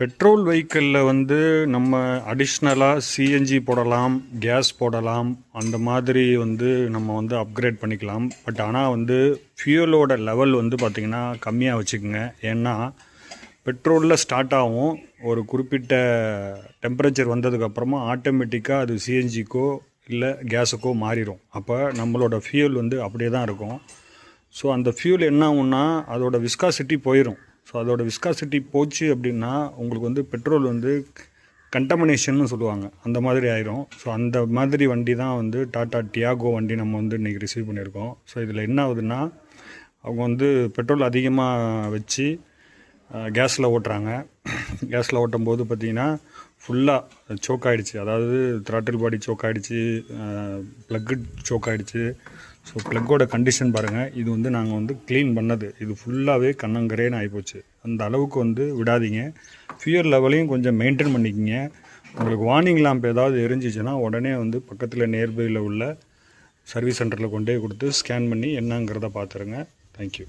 Petrol வெஹிக்கிளில் வந்து நம்ம அடிஷ்னலாக சிஎன்ஜி போடலாம் கேஸ் போடலாம் அந்த மாதிரி வந்து நம்ம வந்து அப்கிரேட் பண்ணிக்கலாம். பட் ஆனால் வந்து ஃபியூலோட லெவல் வந்து பார்த்திங்கன்னா கம்மியாக வச்சுக்கோங்க. ஏன்னா பெட்ரோலில் ஸ்டார்ட் ஆகும். ஒரு குறிப்பிட்ட டெம்பரேச்சர் வந்ததுக்கப்புறமா ஆட்டோமேட்டிக்காக அது சிஎன்ஜிக்கோ இல்லை கேஸுக்கோ மாறிடும். அப்போ நம்மளோட ஃபியூல் வந்து அப்படியே தான் இருக்கும். ஸோ அந்த ஃபியூல் என்ன ஆகும்னா அதோடய விஸ்காசிட்டி போயிடும் ஸோ அதோட விஸ்காசிட்டி போச்சு அப்படின்னா உங்களுக்கு வந்து பெட்ரோல் வந்து கண்டமினேஷன்னு சொல்லுவாங்க. அந்த மாதிரி ஆயிரும். ஸோ அந்த மாதிரி வண்டி தான் வந்து டாட்டா டியாகோ வண்டி நம்ம வந்து இன்றைக்கி ரிசீவ் பண்ணியிருக்கோம். ஸோ இதில் என்ன ஆகுதுன்னா அவங்க வந்து பெட்ரோல் அதிகமாக வச்சு கேஸில் ஓட்டுறாங்க. கேஸில் ஓட்டும் போது பார்த்தீங்கன்னா ஃபுல்லாக சோக் ஆகிடுச்சு அதாவது த்ராட்டில் பாடி சோக் ஆகிடுச்சு ப்ளக்கு சோக் ஆகிடுச்சு ஸோ ப்ளக்கோட கண்டிஷன் பாருங்கள் இது வந்து நாங்கள் வந்து க்ளீன் பண்ணது. இது ஃபுல்லாகவே கண்ணங்கரேன்னு ஆகிப்போச்சு அந்த அளவுக்கு வந்து விடாதீங்க. ஃபியர் லெவலையும் கொஞ்சம் மெயின்டைன் பண்ணிக்கிங்க. உங்களுக்கு வார்னிங் லேம்ப் ஏதாவது எரிஞ்சிச்சுன்னா உடனே வந்து பக்கத்தில் நேர்பையில் உள்ள சர்வீஸ் சென்டரில் கொண்டு போய் கொடுத்து ஸ்கேன் பண்ணி என்னங்கிறத பார்த்துருங்க தேங்க்யூ